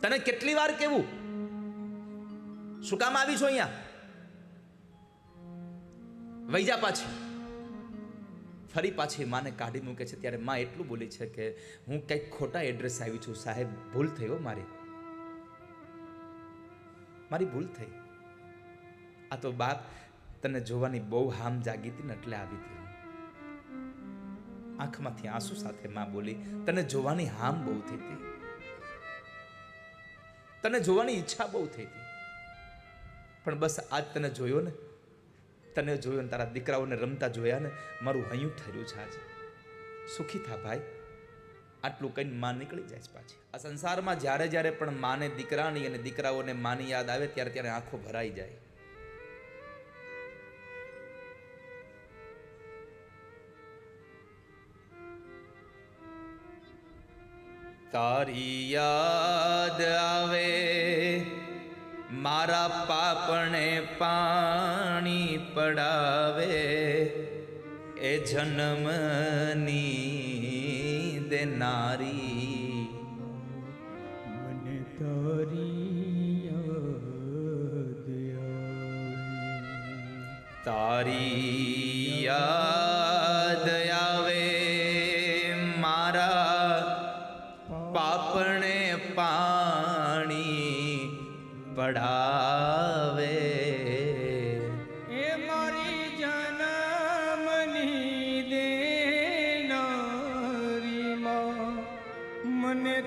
તને કેટલી વાર કેવું શું કામ આવી છો અહીંયા? વૈજા પાછી. ફરી પાછી માને કાઢી મૂકે છે, ત્યારે માં એટલું બોલી છે કે હું કંઈક ખોટા એડ્રેસ આવી છું. સાહેબ, ભૂલ થઈ હો મારી. મારી ભૂલ થઈ. આ તો બાપ તને જોવાની બહુ હામ જાગી હતી ને એટલે આવી હતી આંખમાંથી આંસુ સાથે માં બોલી, તને જોવાની હામ બહુ થઈ હતી. તને જોવાની ઈચ્છા બહુ થઈ હતી. પણ બસ આજ તને જોયો ને, તને જોયો ને, તારા દીકરાઓને રમતા જોયા ને, મારું હૈયું ઠર્યું છે આજે. સુખી થા ભાઈ. આટલું કહીને માં નીકળી જાય છે પાછી. આ સંસારમાં જ્યારે જ્યારે પણ માને દીકરાની અને દીકરાઓને માની યાદ આવે, ત્યારે ત્યારે આંખો ભરાઈ જાય. તારી યાદ આવે મારા પાપણે પાણી પડાવે એ જન્મની દેનારી. મને તારી યાદ તારી યાદ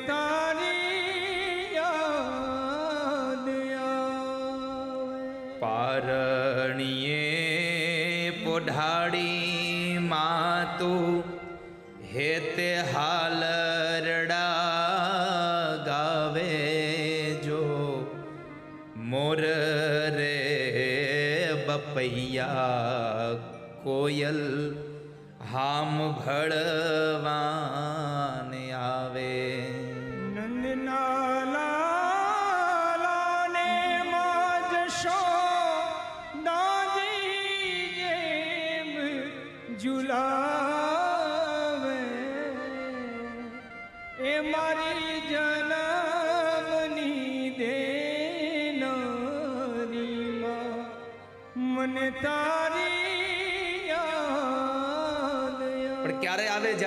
તારી યાદ પારણીએ પોઢાડી માતું, હેતે હાલ રડા ગાવે જો. મોર રે બપૈયા કોયલ, હામ ભળવાને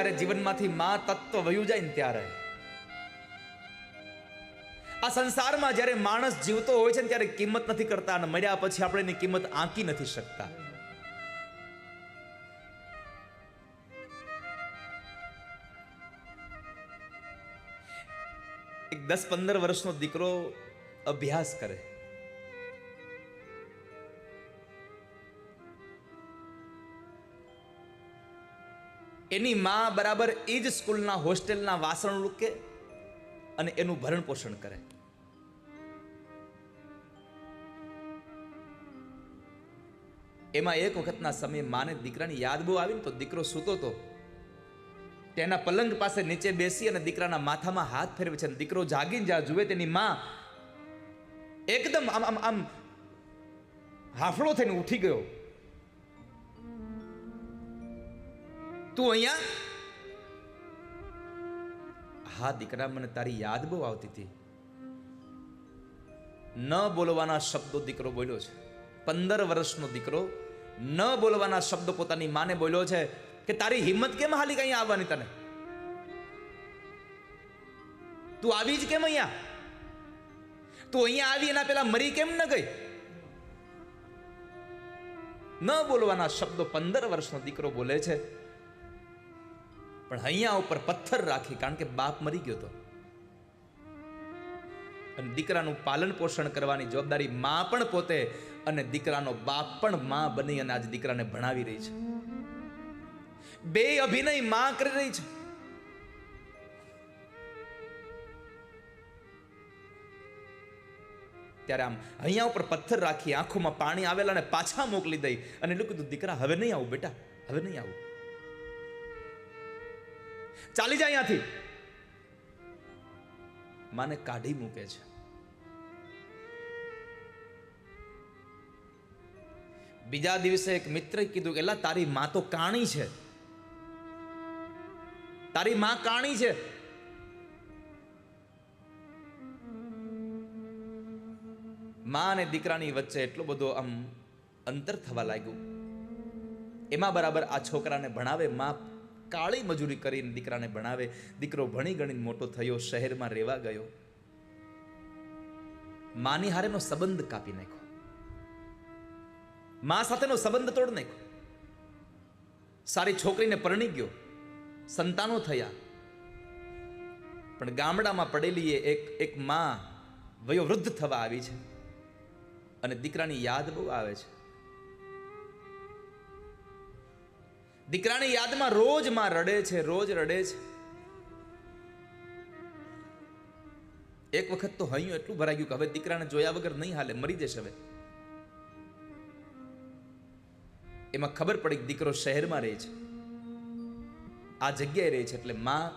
જ્યારે જીવનમાંથી મા તત્વ વયું જાય ને ત્યારે. આ સંસારમાં જ્યારે માણસ જીવતો હોય છે ને ત્યારે કિંમત નથી કરતા અને મર્યા પછી આપણે એની કિંમત આંકી નથી શકતા. એક દસ પંદર વર્ષનો દીકરો અભ્યાસ કરે. એની માં બરાબર એ જ સ્કૂલના હોસ્ટેલના વાસણ ઉકે અને એનું ભરણ પોષણ કરે. એમાં એક વખતના સમયે માને દીકરાની યાદ બહુ આવી ને તો દીકરો સૂતો તો. તેના પલંગ પાસે નીચે બેસી અને દીકરાના માથામાં હાથ ફેરવે છે દીકરો જાગીને જ્યાં જુએ તેની માં એકદમ આમ આમ આમ હાફળો થઈને ઉઠી ગયો. તું અહીંયા? હા, દીકરા, મને તારી યાદ બહુ આવતી હતી. ન બોલવાના શબ્દો દીકરો બોલ્યો છે. પંદર વર્ષનો દીકરો ન બોલવાના શબ્દો પોતાની માને બોલ્યો છે કે તારી હિંમત કેમ હાલી કઈ આવવાની તને? તું આવી જ કેમ અહીંયા? તું અહીંયા આવી એના પેલા મરી કેમ ન ગઈ? ન બોલવાના શબ્દો પંદર વર્ષનો દીકરો બોલે છે. પણ અહીંયા ઉપર પથ્થર રાખી, કારણ કે બાપ મરી ગયો હતો અને દીકરાનું પાલન પોષણ કરવાની જવાબદારી માં પણ પોતે અને દીકરાનો બાપ પણ મા બની અને આજે દીકરાને ભણાવી રહી છે. બે અભિનય મા કરી રહી છે. ત્યારે આમ અહીંયા ઉપર પથ્થર રાખી આંખોમાં પાણી આવેલા અને પાછા મોકલી દઈ અને એટલું કીધું, દીકરા, હવે નહીં આવું બેટા, હવે નહીં આવું. ચાલી જાય અહીંયાથી. માને કાઢી મૂકે છે. બીજા દિવસે એક મિત્રે કીધું કે તારી માં તો કાણી છે. તારી માં કાણી છે. મા અને દીકરાની વચ્ચે એટલો બધો આમ અંતર થવા લાગ્યું. એમાં બરાબર આ છોકરાને ભણાવે, મા કાળી મજૂરી કરીને દીકરાને ભણાવે. દીકરો ભણી ગણીને મોટો થયો, શહેરમાં રહેવા ગયો. માની હારેનો સંબંધ કાપી નાખ્યો. મા સાથેનો સંબંધ તોડ નાખ્યો. સારી છોકરીને પરણી ગયો. સંતાનો થયા. પણ ગામડામાં પડેલી એ એક એક માં વયોવૃદ્ધ થવા આવી છે. અને દીકરાની યાદ બહુ આવે છે. દીકરાની યાદમાં રોજમાં રડે છે, રોજ રડે છે. એક વખત તો હૈયું એટલું ભરાઈ ગયું કે હવે દીકરાને જોયા વગર નહીં હાલે, મરી જશે હવે. એમાં ખબર પડી કે દીકરો શહેરમાં રહે છે. આ જગ્યાએ રહે છે એટલે માં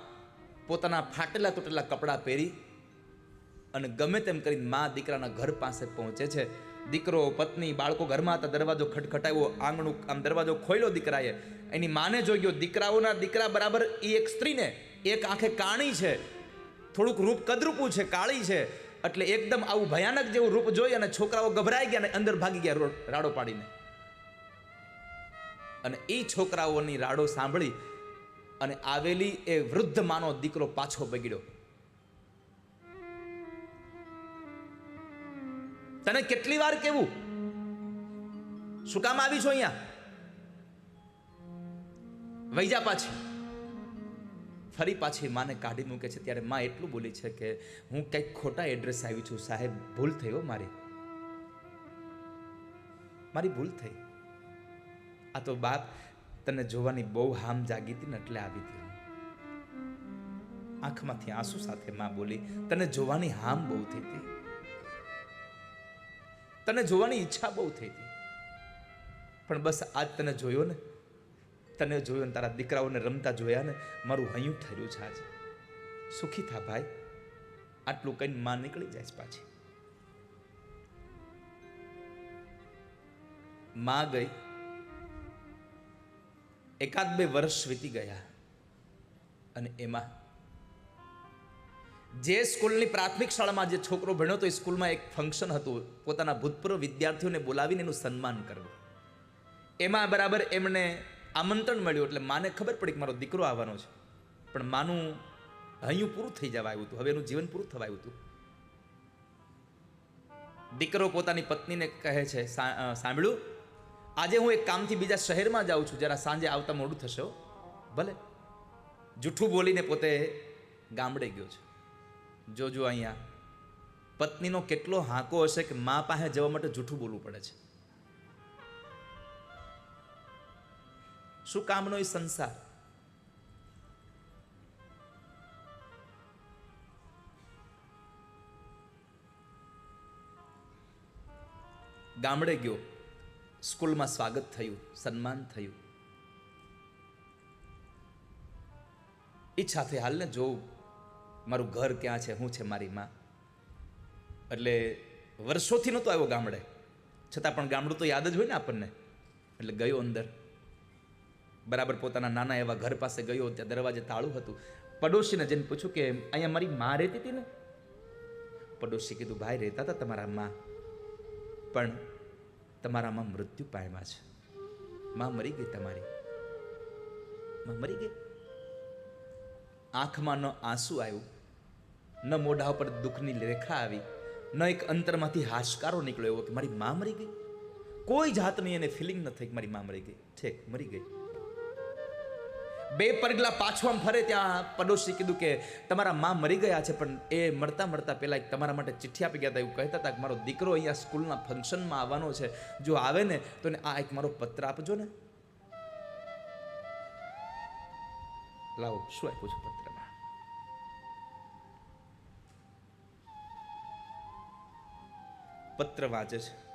પોતાના ફાટેલા તૂટેલા કપડાં પહેરી અને ગમે તેમ કરીને માં દીકરાના ઘર પાસે પહોંચે છે. દીકરો, પત્ની, બાળકો ઘરમાં હતા, દરવાજો ખટખટાવ્યો, આંગણું, આમ દરવાજો ખોલ્યો દીકરાએ. એની માને જોઈ ગયો, દીકરાઓના દીકરા બરાબર એ એક સ્ત્રીને, એક આંખે કાણી છે. થોડુંક રૂપ કદરૂપું છે, કાળી છે. એટલે એકદમ આવું ભયાનક જેવું રૂપ જોઈ અને છોકરાઓ ગભરાઈ ગયા અને અંદર ભાગી ગયા રાડો પાડીને. અને એ છોકરાઓની રાડો સાંભળી અને આવેલી એ વૃદ્ધ માનો દીકરો પાછો બગડ્યો. તને કેટલી વાર કેવું શું કામ આવી છો અહીંયા? વૈજા પાછી. ફરી પાછી માને કાઢી મૂકે છે. ત્યારે માં એટલું બોલી છે કે હું કંઈક ખોટા એડ્રેસ આવી છું. સાહેબ, ભૂલ હો મારી. મારી ભૂલ થઈ. આ તો બાપ તને જોવાની બહુ હામ જાગી હતી ને એટલે આવી હતી આંખમાંથી આંસુ સાથે માં બોલી, તને જોવાની હામ બહુ થઈ હતી. તને જોવાની ઈચ્છા બહુ થઈ હતી પણ બસ આજ તને જોયો ને, તને જોયો ને, તારા દીકરાઓને રમતા જોયા ને, મારું હૈયું ઠર્યું છે આજે. સુખી થા ભાઈ. આટલું કઈ માં નીકળી જાય પાછી. માં ગઈ. એકાદ બે વર્ષ વીતી ગયા અને એમાં જે સ્કૂલની પ્રાથમિક શાળામાં જે છોકરો ભણ્યો તો એ સ્કૂલમાં એક ફંક્શન હતું, પોતાના ભૂતપૂર્વ વિદ્યાર્થીઓને બોલાવીને એનું સન્માન કરવું. એમાં બરાબર એમને આમંત્રણ મળ્યું, એટલે માને ખબર પડી કે મારો દીકરો આવવાનો છે. પણ માનું હૈયું પૂરું થઈ જવા આવ્યું હતું, હવે એનું જીવન પૂરું થવા આવ્યું હતું. દીકરો પોતાની પત્નીને કહે છે સાંભળ્યું? આજે હું એક કામથી બીજા શહેરમાં જાઉં છું, જરા સાંજે આવતા મોડું થશે ભલે. જૂઠું બોલીને પોતે ગામડે ગયો છે. જોજો અહીંયા. પત્નીનો કેટલો હાંકો હશે કે મા પાસે જવા માટે જૂઠું બોલવું પડે છે? શું કામનો એ સંસાર? ગામડે ગયો. સ્કૂલમાં સ્વાગત થયું, સન્માન થયું. ઈચ્છા થઈ હાલને જોઉં. મારું ઘર ક્યાં છે શું છે મારી માં. એટલે વર્ષોથી નહોતો આવ્યો ગામડે. છતાં પણ ગામડું તો યાદ જ હોય ને આપણને. એટલે ગયો અંદર. બરાબર પોતાના નાના એવા ઘર પાસે ગયો, ત્યાં દરવાજે તાળું હતું. પડોશીને જઈને પૂછ્યું કે, અહીંયા મારી માં રહેતી હતી ને? પડોશી કીધું, ભાઈ, રહેતા હતા તમારા માં. પણ તમારામાં મૃત્યુ પામ્યા છે. માં મરી ગઈ તમારી. માં મરી ગઈ. આંખમાં ન આંસુ આવ્યું. ન મોઢા ઉપર દુઃખની રેખા આવી, ન એક અંતરમાંથી હાશકારો નીકળ્યો એવો કે મારી મા મરી ગઈ. કોઈ જાતની એને ફિલિંગ ન થઈ કે મારી મા મરી ગઈ. છેક મરી ગઈ. બે પરગલા પાછું ફરે ત્યાં પડોશી કીધું કે તમારા મા મરી ગયા છે, પણ એ મળતા મળતા પહેલાં એક તમારા માટે ચિઠ્ઠી આપી ગયા હતા. એવું કહેતા હતા કે મારો દીકરો અહીંયા સ્કૂલના ફંક્શનમાં આવવાનો છે. જો આવે ને, તો એને આ એક મારો પત્ર આપજો ને. લાવો, શું આપ્યું છે પત્રમાં પત્ર વાંચે છે.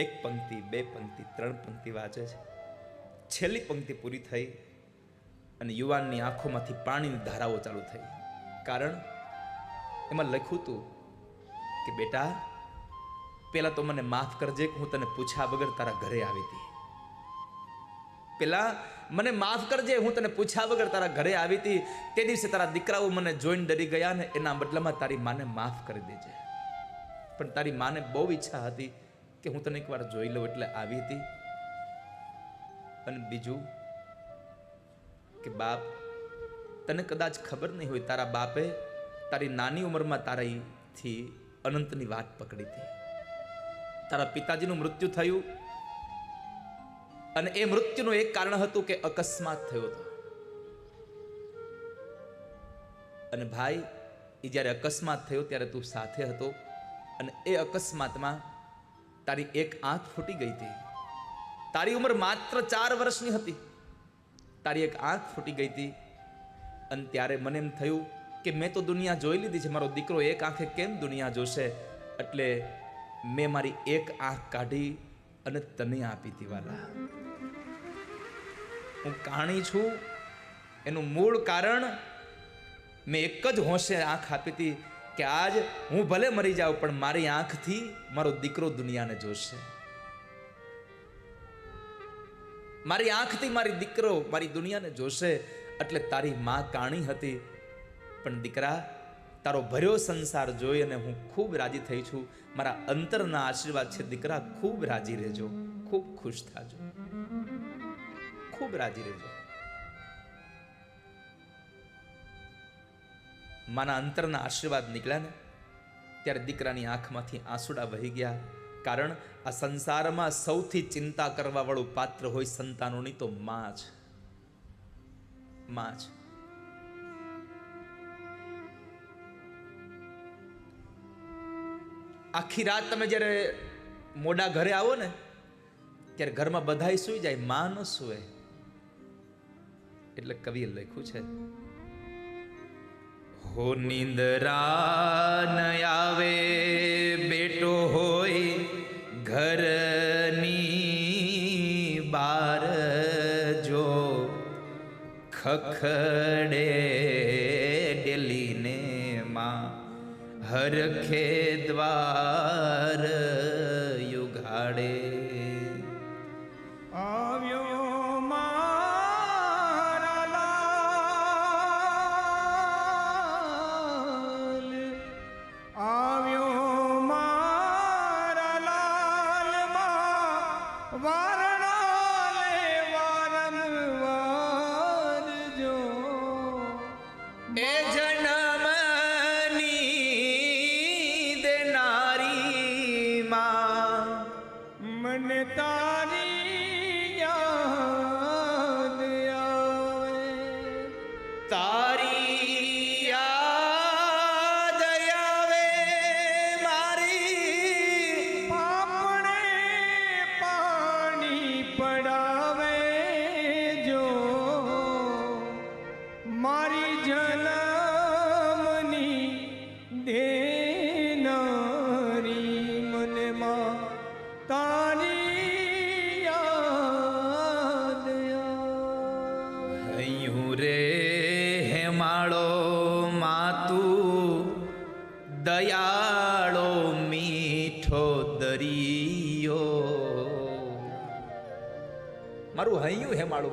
એક પંક્તિ, બે પંક્તિ, ત્રણ પંક્તિ વાંચે છે. છેલ્લી પંક્તિ પૂરી થઈ અને યુવાનની આંખોમાંથી પાણીની ધારાઓ ચાલુ થઈ. કારણ એમાં લખ્યું હતું કે, બેટા પહેલાં તો મને માફ કરજે કે હું તને પૂછ્યા વગર તારા ઘરે આવી હતી. પેલા મને માફ કરજે, હું તને પૂછ્યા વગર તારા ઘરે આવી હતી. તે દિવસે તારા દીકરાઓ મને જોઈને ડરી ગયા ને એના બદલામાં તારી માને માફ કરી દેજે. પણ તારી માને બહુ ઈચ્છા હતી કે હું તને એકવાર જોઈ લઉં એટલે આવી હતી. અને બીજું કે બાપ, તને કદાચ ખબર નહીં હોય, તારા બાપે તારી નાની ઉંમરમાં તારાથી અનંતની વાત પકડી હતી. તારા પિતાજીનું મૃત્યુ થયું અને એ મૃત્યુનું એક કારણ હતું કે અકસ્માત થયો હતો. અને ભાઈ એ જ્યારે અકસ્માત થયો ત્યારે તું સાથે હતો. અને એ અકસ્માતમાં તારી એક આંખ ફૂટી ગઈ હતી. તારી ઉંમર માત્ર ચાર વર્ષની હતી. તારી એક આંખ ફૂટી ગઈ હતી. અને ત્યારે મને એમ થયું કે મેં તો દુનિયા જોઈ લીધી છે. મારો દીકરો એક આંખે કેમ દુનિયા જોશે? એટલે મેં મારી એક આંખ કાઢી અને તને આપી હતી વાલા. હું કાણી છું. એનું મૂળ કારણ મેં એક જ હોંશે આંખ આપી હતી. કે આજ હું ભલે મરી જાઉં, પણ મારી આંખથી મારો દીકરો દુનિયાને જોશે. મારી આંખથી મારી દીકરો મારી દુનિયાને જોશે, એટલે તારી માં કાણી હતી. પણ દીકરા, તારો ભર્યો સંસાર જોઈ અને હું ખૂબ રાજી થઈ છું. મારા અંતરના આશીર્વાદ છે, દીકરા, ખૂબ રાજી રહેજો. ખૂબ ખુશ થાજો. ખૂબ રાજી રહેજો. માના અંતરના આશીર્વાદ નીકળ્યા ને, ત્યારે દીકરાની આંખમાંથી આંસુડા વહી ગયા. કારણ આ સંસારમાં સૌથી ચિંતા કરવાવાળું પાત્ર હોય સંતાનોની તો માં જ. માં જ. આખી રાત તમે જ્યારે મોડા ઘરે આવો ને, ત્યારે ઘરમાં બધાય સૂઈ જાય, માં ન સૂવે. એટલે કવિએ લખ્યું છે હો નિંદરા ન આવે બેટો હોય ઘરની બાર જો ખખડે ડેલીને માં હરખે દ્વાર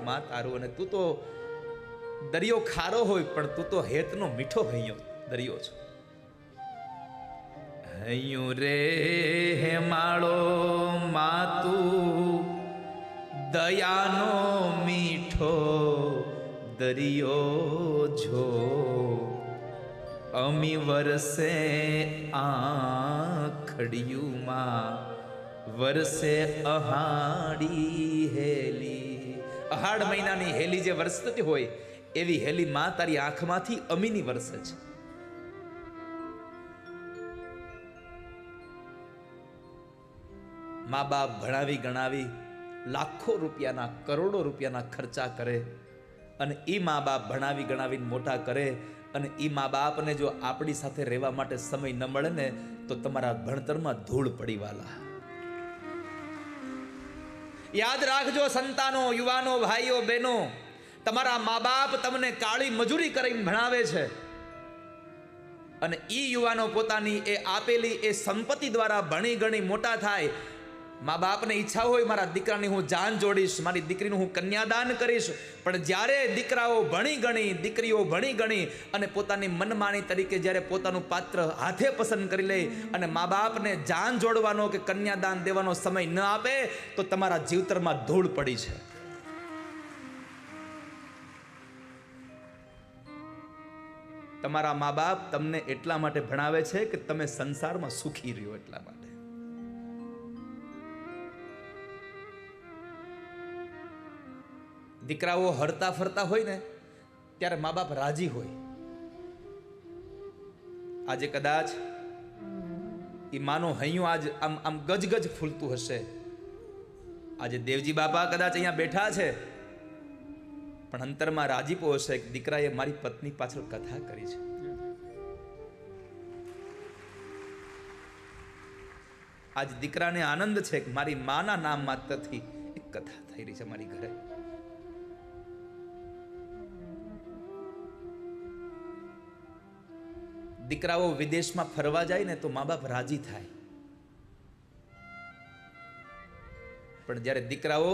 માં તારું અને તું તો દરિયો ખારો હોય, પણ તું તો હેતનો મીઠો હૈયો દરિયો છો. હૈયું રે હેમાળો માતું, દયાનો મીઠો દરિયો જો અમી વરસે આખડિયુંમાં, વરસે અહાડી અહાડ મહિનાની હેલી જે વરસતી હોય, એવી હેલી માં તારી આંખમાંથી અમીની વરસે છે. મા બાપ ભણાવી ગણાવી લાખો રૂપિયાના, કરોડો રૂપિયાના ખર્ચા કરે અને એ મા બાપ ભણાવી ગણાવીને મોટા કરે અને એ મા બાપને જો આપણી સાથે રહેવા માટે સમય ન મળે ને, તો તમારા ભણતરમાં ધૂળ પડી વાલા યાદ રાખજો સંતાનો, યુવાનો, ભાઈઓ, બહેનો, તમારા મા બાપ તમને કાળી મજૂરી કરીને ભણાવે છે. અને એ યુવાનો પોતાની એ આપેલી એ સંપત્તિ દ્વારા ભણી ગણી મોટા થાય મા બાપને ઈચ્છા હોય મારા દીકરાની હું જાન જોડીશ, મારી દીકરીનું હું કન્યાદાન કરીશ. પણ જ્યારે દીકરાઓ ભણી ગણી, દીકરીઓ ભણી ગણી અને પોતાની મનમાની તરીકે જ્યારે પોતાનું પાત્ર હાથે પસંદ કરી લે અને મા બાપને જાન જોડવાનો કે કન્યાદાન દેવાનો સમય ન આપે, તો તમારા જીવતરમાં ધૂળ પડી છે. તમારા મા બાપ તમને એટલા માટે ભણાવે છે કે તમે સંસારમાં સુખી રહ્યો એટલા માટે. દીકરાઓ હરતા ફરતા હોય ને, ત્યારે મા બાપ રાજી હોય. આજે કદાચ એ માનો હૈયું આજ આમ આમ ગજગજ ફૂલતું હશે. આજે દેવજી બાપા કદાચ અહીંયા બેઠા છે, પણ અંતરમાં રાજીપો હશે કે દીકરાએ મારી પત્ની પાછળ કથા કરી છે. આજ દીકરાને આનંદ છે કે મારી માના નામ માત્રથી એક કથા થઈ રહી છે મારી ઘરે. દીકરાઓ વિદેશમાં ફરવા જાય ને તો મા બાપ રાજી થાય. પણ જ્યારે દીકરાઓ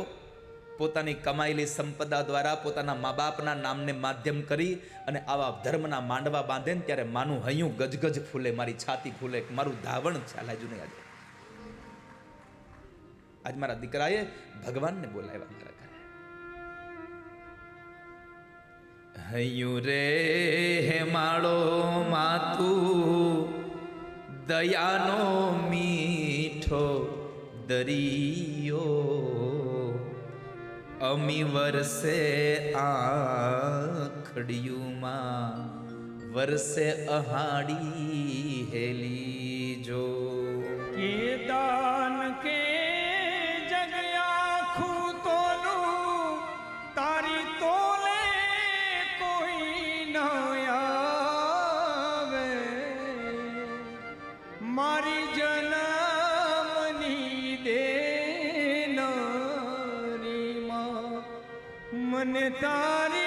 પોતાની કમાયેલી સંપદા દ્વારા પોતાના મા બાપના નામને માધ્યમ કરી અને આવા ધર્મના માંડવા બાંધે ને ત્યારે માનું હૈયું ગજગજ ફૂલે, મારી છાતી ફૂલે, મારું ધાવણ ચાલાજુ નહીં આજે આજ મારા દીકરાએ ભગવાનને બોલાવ્યા હૈયું રે હે માળો માતું દયાનો મીઠો દરિયો. અમી વરસે આખડિયુંમાં, વરસે અહાડી હેલી જો. મને તારી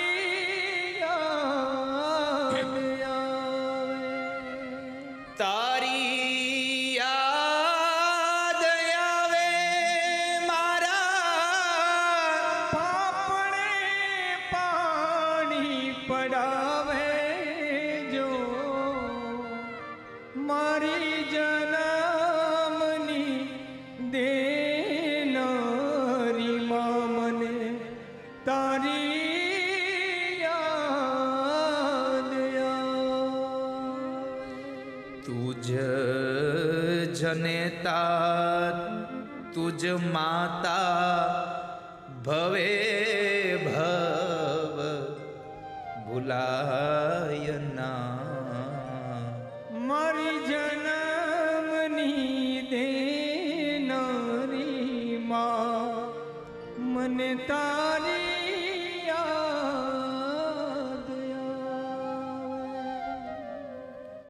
તુજ જનેતા તુજ માતા ભવે ભવ ભૂલાય